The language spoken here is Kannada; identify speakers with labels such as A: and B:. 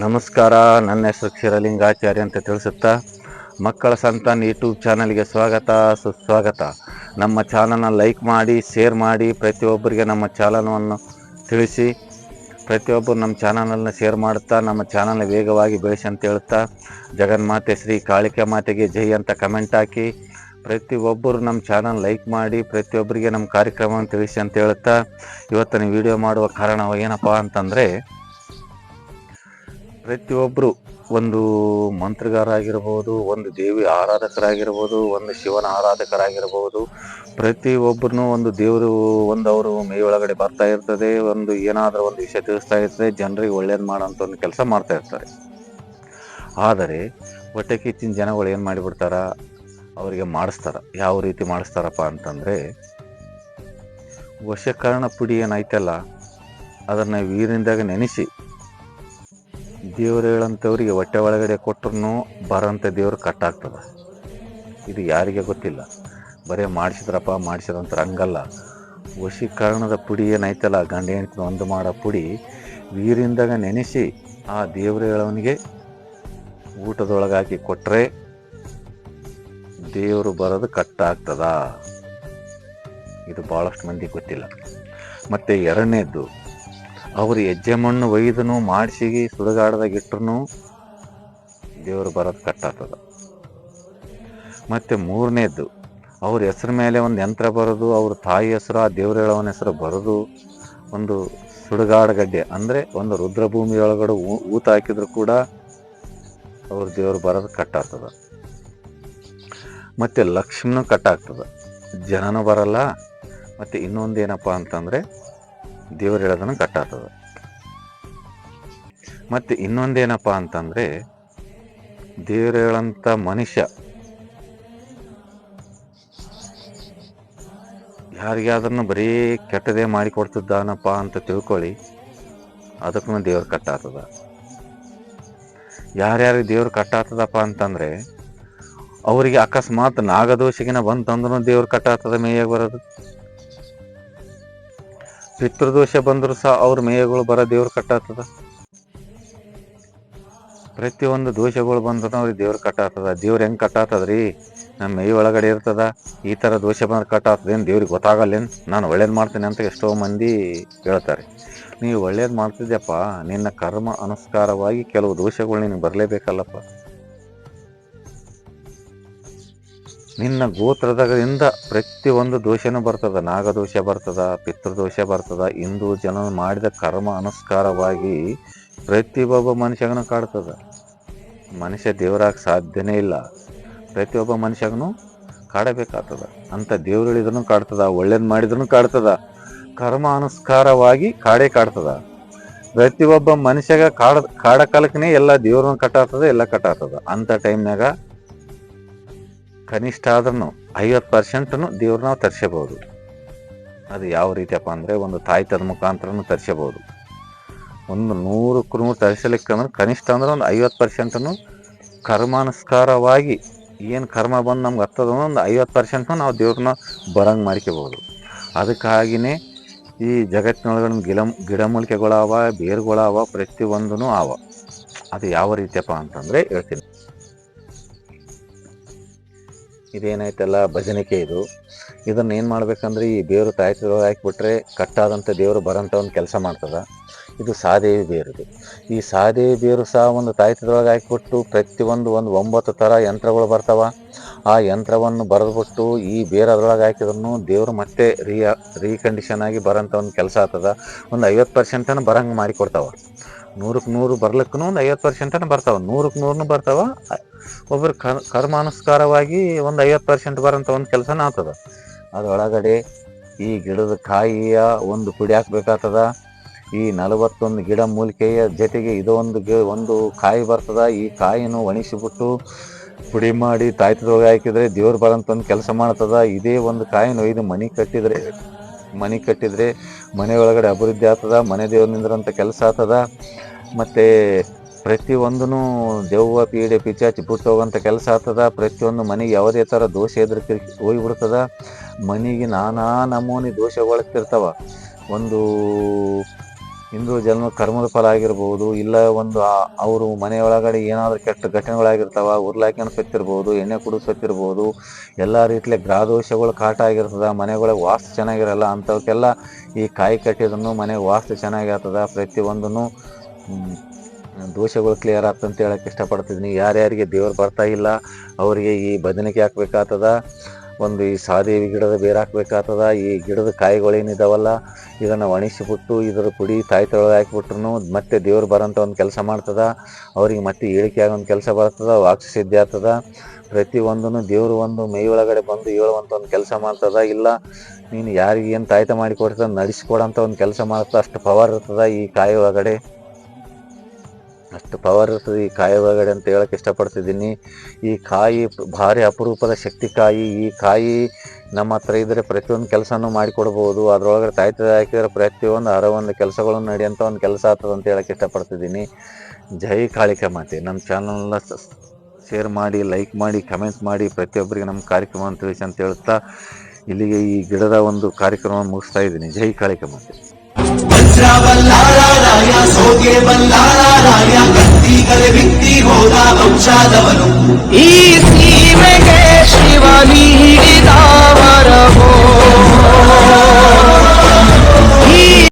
A: ನಮಸ್ಕಾರ. ನನ್ನ ಹೆಸರು ಕ್ಷೀರಲಿಂಗಾಚಾರ್ಯ ಅಂತ ತಿಳಿಸುತ್ತಾ, ಮಕ್ಕಳ ಸಂತಾನ ಯೂಟ್ಯೂಬ್ ಚಾನಲ್ಗೆ ಸ್ವಾಗತ, ಸುಸ್ವಾಗತ. ನಮ್ಮ ಚಾನಲ್ನ ಲೈಕ್ ಮಾಡಿ, ಶೇರ್ ಮಾಡಿ, ಪ್ರತಿಯೊಬ್ಬರಿಗೆ ನಮ್ಮ ಚಾನಲ್ವನ್ನು ತಿಳಿಸಿ, ಪ್ರತಿಯೊಬ್ಬರು ನಮ್ಮ ಚಾನಲನ್ನು ಶೇರ್ ಮಾಡುತ್ತಾ, ನಮ್ಮ ಚಾನಲ್ನ ವೇಗವಾಗಿ ಬೆಳೆಸಿ ಅಂತ ಹೇಳುತ್ತಾ ಜಗನ್ಮಾತೆ ಶ್ರೀ ಕಾಳಿಕೆ ಮಾತೆಗೆ ಜೈ ಅಂತ ಕಮೆಂಟ್ ಹಾಕಿ, ಪ್ರತಿಯೊಬ್ಬರು ನಮ್ಮ ಚಾನಲ್ ಲೈಕ್ ಮಾಡಿ, ಪ್ರತಿಯೊಬ್ಬರಿಗೆ ನಮ್ಮ ಕಾರ್ಯಕ್ರಮವನ್ನು ತಿಳಿಸಿ ಅಂತ ಹೇಳುತ್ತಾ, ಇವತ್ತಿನ ವಿಡಿಯೋ ಮಾಡುವ ಕಾರಣ ಏನಪ್ಪ ಅಂತಂದರೆ ಪ್ರತಿಯೊಬ್ಬರು ಒಂದು ಮಂತ್ರಗಾರಾಗಿರ್ಬೋದು ಒಂದು ದೇವಿ ಆರಾಧಕರಾಗಿರ್ಬೋದು, ಒಂದು ಶಿವನ ಆರಾಧಕರಾಗಿರ್ಬೋದು, ಪ್ರತಿಯೊಬ್ಬರನ್ನು ಒಂದು ದೇವರು, ಒಂದು ಅವರು ಮೈ ಒಳಗಡೆ ಬರ್ತಾ ಇರ್ತದೆ, ಒಂದು ಏನಾದರೂ ಒಂದು ವಿಷಯ ತಿಳಿಸ್ತಾ ಇರ್ತದೆ, ಜನರಿಗೆ ಒಳ್ಳೇದು ಮಾಡೋಂಥ ಒಂದು ಕೆಲಸ ಮಾಡ್ತಾ ಇರ್ತಾರೆ. ಆದರೆ ಹೊಟ್ಟೆ ಕಿಚ್ಚಿನ ಜನಗಳು ಏನು ಮಾಡಿಬಿಡ್ತಾರ? ಅವರಿಗೆ ಮಾಡಿಸ್ತಾರ. ಯಾವ ರೀತಿ ಮಾಡಿಸ್ತಾರಪ್ಪ ಅಂತಂದರೆ ವಶಕರಣ ಪುಡಿ ಏನೈತಲ್ಲ ಅದನ್ನು ನೀರಿನಿಂದಾಗ ನೆನೆಸಿ ದೇವ್ರು ಹೇಳಂಥವ್ರಿಗೆ ಹೊಟ್ಟೆ ಒಳಗಡೆ ಕೊಟ್ಟರು ಬರೋಂಥ ದೇವ್ರು ಕಟ್ಟಾಗ್ತದೆ. ಇದು ಯಾರಿಗೆ ಗೊತ್ತಿಲ್ಲ. ಬರೀ ಮಾಡಿಸಿದ್ರಪ್ಪ ಮಾಡಿಸಿದ್ರಂತ ಹಂಗಲ್ಲ. ವಶೀಕರಣದ ಪುಡಿ ಏನೈತಲ್ಲ ಗಂಡ ಹೆಣ್ತಿನ ಒಂದು ಮಾಡೋ ಪುಡಿ ವೀರಿಂದಾಗ ನೆನೆಸಿ ಆ ದೇವ್ರ ಹೇಳೋನಿಗೆ ಊಟದೊಳಗೆ ಕೊಟ್ಟರೆ ದೇವರು ಬರೋದು ಕಟ್ಟಾಗ್ತದ. ಇದು ಭಾಳಷ್ಟು ಮಂದಿ ಗೊತ್ತಿಲ್ಲ. ಮತ್ತು ಎರಡನೇದ್ದು ಅವ್ರು ಹೆಜ್ಜೆ ಮಣ್ಣು ಒಯ್ದನು ಮಾಡಿಸಿ ಸುಡುಗಾಡ್ದಾಗ ಇಟ್ರು ದೇವರು ಬರೋದು ಕಟ್ಟಾಗ್ತದೆ ಮತ್ತು ಮೂರನೇದ್ದು, ಅವ್ರ ಹೆಸ್ರ ಮೇಲೆ ಒಂದು ಯಂತ್ರ ಬರೋದು, ಅವ್ರ ತಾಯಿ ಹೆಸರು, ಆ ದೇವ್ರ ಹೇಳೋವನ ಹೆಸರು ಬರೋದು, ಒಂದು ಸುಡುಗಾಡ ಗಡ್ಡೆ, ಅಂದರೆ ಒಂದು ರುದ್ರಭೂಮಿ ಒಳಗಡೆ ಊತ ಹಾಕಿದ್ರು ಕೂಡ ಅವ್ರ ದೇವ್ರು ಬರೋದು ಕಟ್ಟಾಗ್ತದೆ ಮತ್ತು ಲಕ್ಷ್ಮೀನೂ ಕಟ್ಟಾಗ್ತದೆ. ಜನನೂ ಬರಲ್ಲ. ಮತ್ತು ಇನ್ನೊಂದು ಏನಪ್ಪ ಅಂತಂದರೆ ದೇವ್ರು ಹೇಳೋದನ್ನು ಕಟ್ಟಾತದ ಮತ್ತು ಇನ್ನೊಂದೇನಪ್ಪ ಅಂತಂದರೆ, ದೇವ್ರು ಹೇಳಂಥ ಮನುಷ್ಯ ಯಾರಿಗಾದ್ರೂ ಬರೀ ಕೆಟ್ಟದೇ ಮಾಡಿಕೊಡ್ತಿದ್ದಾನಪ್ಪ ಅಂತ ತಿಳ್ಕೊಳ್ಳಿ ಅದಕ್ಕೂ ದೇವ್ರು ಕಟ್ಟಾಗ್ತದ ಯಾರ್ಯಾರಿಗೆ ದೇವ್ರು ಕಟ್ಟಾತದಪ್ಪ ಅಂತಂದರೆ, ಅವರಿಗೆ ಅಕಸ್ಮಾತ್ ನಾಗದೋಷಿಗಿನ ಬಂತಂದ್ರೂ ದೇವ್ರು ಕಟ್ಟಾತದ ಮೇಯಾಗಿ ಬರೋದು. ಪಿತೃದೋಷ ಬಂದರೂ ಸಹ ಅವ್ರ ಮೇಯಗಳು ಬರೋ ದೇವ್ರು ಕಟ್ಟಾತದ. ಪ್ರತಿಯೊಂದು ದೋಷಗಳು ಬಂದ್ರು ಅವ್ರಿಗೆ ದೇವ್ರು ಕಟ್ಟಾತದ. ದೇವ್ರು ಹೆಂಗೆ ಕಟ್ಟಾತದ್ರಿ? ನಮ್ಮ ಮೈ ಒಳಗಡೆ ಇರ್ತದ. ಈ ಥರ ದೋಷ ಬಂದ್ರೆ ಕಟ್ಟಾಗ್ತದೇನು ದೇವ್ರಿಗೆ ಗೊತ್ತಾಗಲ್ಲೇನು? ನಾನು ಒಳ್ಳೇದು ಮಾಡ್ತೇನೆ ಅಂತ ಎಷ್ಟೋ ಮಂದಿ ಹೇಳ್ತಾರೆ. ನೀವು ಒಳ್ಳೇದು ಮಾಡ್ತಿದ್ಯಪ್ಪ. ನಿನ್ನ ಕರ್ಮ ಅನುಸ್ಕಾರವಾಗಿ ಕೆಲವು ದೋಷಗಳು ನಿನಗೆ ಬರಲೇಬೇಕಲ್ಲಪ್ಪ. ನಿನ್ನ ಗೋತ್ರದಿಂದ ಪ್ರತಿಯೊಂದು ದೋಷನೂ ಬರ್ತದ, ನಾಗದೋಷ ಬರ್ತದ, ಪಿತೃದೋಷ ಬರ್ತದ. ಇಂದು ಜನ ಮಾಡಿದ ಕರ್ಮ ಅನುಸ್ಕಾರವಾಗಿ ಪ್ರತಿಯೊಬ್ಬ ಮನುಷ್ಯಗನು ಕಾಡ್ತದ. ಮನುಷ್ಯ ದೇವರಾಗ ಸಾಧ್ಯನೇ ಇಲ್ಲ. ಪ್ರತಿಯೊಬ್ಬ ಮನುಷ್ಯಗೂ ಕಾಡಬೇಕಾಗ್ತದ. ಅಂತ ದೇವ್ರು ಕಾಡ್ತದ, ಒಳ್ಳೇದು ಮಾಡಿದ್ರು ಕಾಡ್ತದ. ಕರ್ಮ ಅನುಸ್ಕಾರವಾಗಿ ಕಾಡೇ ಕಾಡ್ತದ. ಪ್ರತಿಯೊಬ್ಬ ಮನುಷ್ಯಗ ಕಾಡ ಕಾಡ ಕಾಲಕ್ಕನೇ ಎಲ್ಲ ದೇವ್ರನ್ನ ಕಟ್ಟಾಗ್ತದ ಎಲ್ಲ ಕಟ್ಟಾಗ್ತದ ಅಂತ ಟೈಮ್ನಾಗ ಕನಿಷ್ಠ ಆದ್ರೂ ಐವತ್ತು ಪರ್ಸೆಂಟ್ನು ದೇವ್ರನ್ನ ನಾವು ತರಿಸಬಹುದು ಅದು ಯಾವ ರೀತಿಯಪ್ಪ ಅಂದರೆ ಒಂದು ತಾಯ್ತದ ಮುಖಾಂತರನೂ ತರಿಸಬಹುದು ಒಂದು ನೂರಕ್ಕೂ ನೂರು ತರಿಸಲಿಕ್ಕಂದ್ರೆ ಕನಿಷ್ಠ ಅಂದ್ರೆ ಒಂದು ಐವತ್ತು ಪರ್ಸೆಂಟನ್ನು ಕರ್ಮಾನುಸ್ಕಾರವಾಗಿ ಏನು ಕರ್ಮ ಬಂದು ನಮ್ಗೆ ಹತ್ತದ ಒಂದು ಐವತ್ತು ಪರ್ಸೆಂಟ್ನು ನಾವು ದೇವ್ರನ್ನ ಬರಂಗೆ ಮಾಡ್ಕೋಬೋದು. ಅದಕ್ಕಾಗಿಯೇ ಈ ಜಗತ್ತಿನೊಳಗಡೆ ಗಿಡ ಗಿಡಮೂಲಿಕೆಗಳಾವ ಬೇರುಗಳಾವ, ಪ್ರತಿಯೊಂದೂ ಆವ. ಅದು ಯಾವ ರೀತಿಯಪ್ಪ ಅಂತಂದರೆ ಹೇಳ್ತೀನಿ. ಇದೇನಾಯ್ತಲ್ಲ ಭಜನಿಕೆ ಇದು. ಇದನ್ನು ಏನು ಮಾಡ್ಬೇಕಂದ್ರೆ ಈ ಬೇರು ತಾಯ್ತಿರೋ ಹಾಕಿಬಿಟ್ರೆ ಕಟ್ಟಾದಂಥ ದೇವರು ಬರೋಂಥ ಒಂದು ಕೆಲಸ ಮಾಡ್ತದ. ಇದು ಸಾದೇವಿ ಬೇರುದು. ಈ ಸಾದೇವಿ ಬೇರು ಸಹ ಒಂದು ತಾಯ್ತದೊಳಗೆ ಹಾಕಿಬಿಟ್ಟು ಪ್ರತಿಯೊಂದು ಒಂದು ಒಂಬತ್ತು ಥರ ಯಂತ್ರಗಳು ಬರ್ತಾವ. ಆ ಯಂತ್ರವನ್ನು ಬರೆದ್ಬಿಟ್ಟು ಈ ಬೇರದ್ರೊಳಗೆ ಹಾಕಿದ್ರು ದೇವರು ಮತ್ತೆ ರೀ, ರೀಕಂಡೀಷನ್ ಆಗಿ ಬರೋಂಥ ಒಂದು ಕೆಲಸ ಆಗ್ತದ. ಒಂದು ಐವತ್ತು ಪರ್ಸೆಂಟನ್ನು ಬರಂಗೆ ಮಾಡಿಕೊಡ್ತಾವೆ ನೂರಕ್ಕೆ ನೂರು ಬರ್ಲಿಕ್ಕೂ ಒಂದು ಐವತ್ತು ಪರ್ಸೆಂಟನ್ನು ಬರ್ತಾವೆ. ನೂರಕ್ಕೆ ನೂರನ್ನು ಬರ್ತಾವೆ. ಒಬ್ಬರು ಕರ್, ಕರ್ಮಾನುಸ್ಕಾರವಾಗಿ ಒಂದು ಐವತ್ತು ಪರ್ಸೆಂಟ್ ಬರೋಂಥ ಒಂದು ಕೆಲಸನ ಆಗ್ತದೆ. ಅದರೊಳಗಡೆ ಈ ಗಿಡದ ಕಾಯಿಯ ಒಂದು ಪುಡಿ ಹಾಕ್ಬೇಕಾಗ್ತದ. ಈ ನಲವತ್ತೊಂದು ಗಿಡ ಮೂಲಿಕೆಯ ಜೊತೆಗೆ ಇದೊಂದು ಗಿ ಒಂದು ಕಾಯಿ ಬರ್ತದ. ಈ ಕಾಯಿನ ಒಣಗಿಸಿಬಿಟ್ಟು ಪುಡಿ ಮಾಡಿ ತಾಯ್ತದೊಳಗೆ ಹಾಕಿದ್ರೆ ದೇವ್ರು ಬರಂತ ಒಂದು ಕೆಲಸ ಮಾಡ್ತದ. ಇದೇ ಒಂದು ಕಾಯಿನ ಒಯ್ದು ಮನೆ ಕಟ್ಟಿದ್ರೆ ಮನೆ ಕಟ್ಟಿದ್ರೆ ಮನೆ ಒಳಗಡೆ ಅಭಿವೃದ್ಧಿ ಆಗ್ತದ, ಮನೆ ದೇವ್ರ ನಿಂದ್ರಂಥ ಕೆಲಸ ಆಗ್ತದ. ಮತ್ತು ಪ್ರತಿಯೊಂದೂ ದೆವ್ವ, ಪೀಡೆ ಪಿಚಾಚಿ ಬಿಟ್ಟು ಹೋಗೋಂಥ ಕೆಲಸ ಆಗ್ತದ. ಪ್ರತಿಯೊಂದು ಮನೆಗೆ ಯಾವುದೇ ಥರ ದೋಷ ಎದುರು ಹೋಗ್ಬಿಡ್ತದ. ಮನೆಗೆ ನಾನಾ ನಮೂನಿ ದೋಷಗೊಳಿಸ್ತಿರ್ತಾವ ಒಂದು ಹಿಂದೂ ಜನ್ಮ ಕರ್ಮದ ಫಲ ಆಗಿರ್ಬೋದು, ಇಲ್ಲ ಒಂದು ಅವರು ಅವರು ಮನೆಯೊಳಗಡೆ ಏನಾದರೂ ಕೆಟ್ಟ ಘಟನೆಗಳಾಗಿರ್ತಾವ, ಉರ್ಲಾಕಿನ ಸತ್ತಿರ್ಬೋದು, ಎಣ್ಣೆ ಕುಡಿದು ಸತ್ತಿರ್ಬೋದು, ಎಲ್ಲ ರೀತಿಯ ಗ್ರಾದೋಷಗಳು ಕಾಟ ಆಗಿರ್ತದ, ಮನೆಗಳಿಗೆ ವಾಸ್ತು ಚೆನ್ನಾಗಿರಲ್ಲ ಅಂಥವಕ್ಕೆಲ್ಲ ಈ ಕಾಯಿ ಕಟ್ಟಿದನ್ನು ಮನೆಗೆ ವಾಸ್ತು ಚೆನ್ನಾಗಿ ಆಗ್ತದ, ಪ್ರತಿಯೊಂದನ್ನು ದೋಷಗಳು ಕ್ಲಿಯರ್ ಆಗ್ತಂತ ಹೇಳಕ್ಕೆ ಇಷ್ಟಪಡ್ತಿದ್ದೀನಿ ಯಾರ್ಯಾರಿಗೆ ದೇವ್ರು ಬರ್ತಾ ಇಲ್ಲ, ಅವರಿಗೆ ಈ ಬದನಿಕೆ ಹಾಕ್ಬೇಕಾಗ್ತದ, ಒಂದು ಈ ಸಾದೇವಿ ಗಿಡದ ಬೇರೆ ಹಾಕ್ಬೇಕಾಗ್ತದ, ಈ ಗಿಡದ ಕಾಯಿಗಳೇನಿದಾವಲ್ಲ ಇದನ್ನು ಒಣಗಿಸಿಬಿಟ್ಟು ಇದರ ಪುಡಿ ತಾಯಿ ತೊಳೆದು ಹಾಕಿಬಿಟ್ರು ಮತ್ತೆ ದೇವ್ರು ಬರೋಂಥ ಒಂದು ಕೆಲಸ ಮಾಡ್ತದ. ಅವ್ರಿಗೆ ಮತ್ತೆ ಏಳಿಕೆ ಆಗೋ ಒಂದು ಕೆಲಸ ಬರ್ತದ ವಾಕ್ಸ ಸಿದ್ಧಿ ಆಗ್ತದ ಪ್ರತಿಯೊಂದನ್ನು ದೇವರು ಒಂದು ಮೈ ಒಳಗಡೆ ಬಂದು ಹೇಳುವಂಥ ಒಂದು ಕೆಲಸ ಮಾಡ್ತದ. ಇಲ್ಲ, ನೀನು ಯಾರಿಗೆ ಏನು ತಾಯ್ತ ಮಾಡಿ ಕೊಡ್ತದ, ನಡೆಸ್ಕೊಡೋಂಥ ಒಂದು ಕೆಲಸ ಮಾಡ್ತದ, ಅಷ್ಟು ಪವರ್ ಇರ್ತದ ಈ ಕಾಯಿ ಒಳಗಡೆ. ಅಷ್ಟು ಪವರ್ ಇರ್ತದೆ ಈ ಕಾಯಿ ಒಳಗಡೆ ಅಂತ ಹೇಳಕ್ಕೆ ಇಷ್ಟಪಡ್ತಿದ್ದೀನಿ. ಈ ಕಾಯಿ ಭಾರಿ ಅಪರೂಪದ ಶಕ್ತಿ ಕಾಯಿ. ಈ ಕಾಯಿ ನಮ್ಮ ಹತ್ರ ಇದ್ದರೆ ಪ್ರತಿಯೊಂದು ಕೆಲಸನೂ ಮಾಡಿಕೊಡ್ಬೋದು. ಅದರೊಳಗಡೆ ತಾಯ್ತ ಹಾಕಿದ್ರೆ ಪ್ರತಿಯೊಂದು ಅರ ಒಂದು ಕೆಲಸಗಳನ್ನು ನಡೆಯೋಂಥ ಒಂದು ಕೆಲಸ ಆಗ್ತದೆ ಅಂತ ಹೇಳಕ್ಕೆ ಇಷ್ಟಪಡ್ತಿದ್ದೀನಿ. ಜೈ ಕಾಳಿಕೆ ಮಾತೆ. ನಮ್ಮ ಚಾನಲ್ನ ಶೇರ್ ಮಾಡಿ ಲೈಕ್ ಮಾಡಿ ಕಮೆಂಟ್ ಮಾಡಿ ಪ್ರತಿಯೊಬ್ಬರಿಗೆ ನಮ್ಮ ಕಾರ್ಯಕ್ರಮವನ್ನು ತಿಳಿಸಿ ಅಂತ ಹೇಳ್ತಾ ಇಲ್ಲಿಗೆ ಈ ಗಿಡದ ಒಂದು ಕಾರ್ಯಕ್ರಮ ಮುಗಿಸ್ತಾ ಇದ್ದೀನಿ. ಜೈ ಕಾಳಿಕೆ ಮಾತೆ.
B: ಈ ಸೀಮೆಗೆ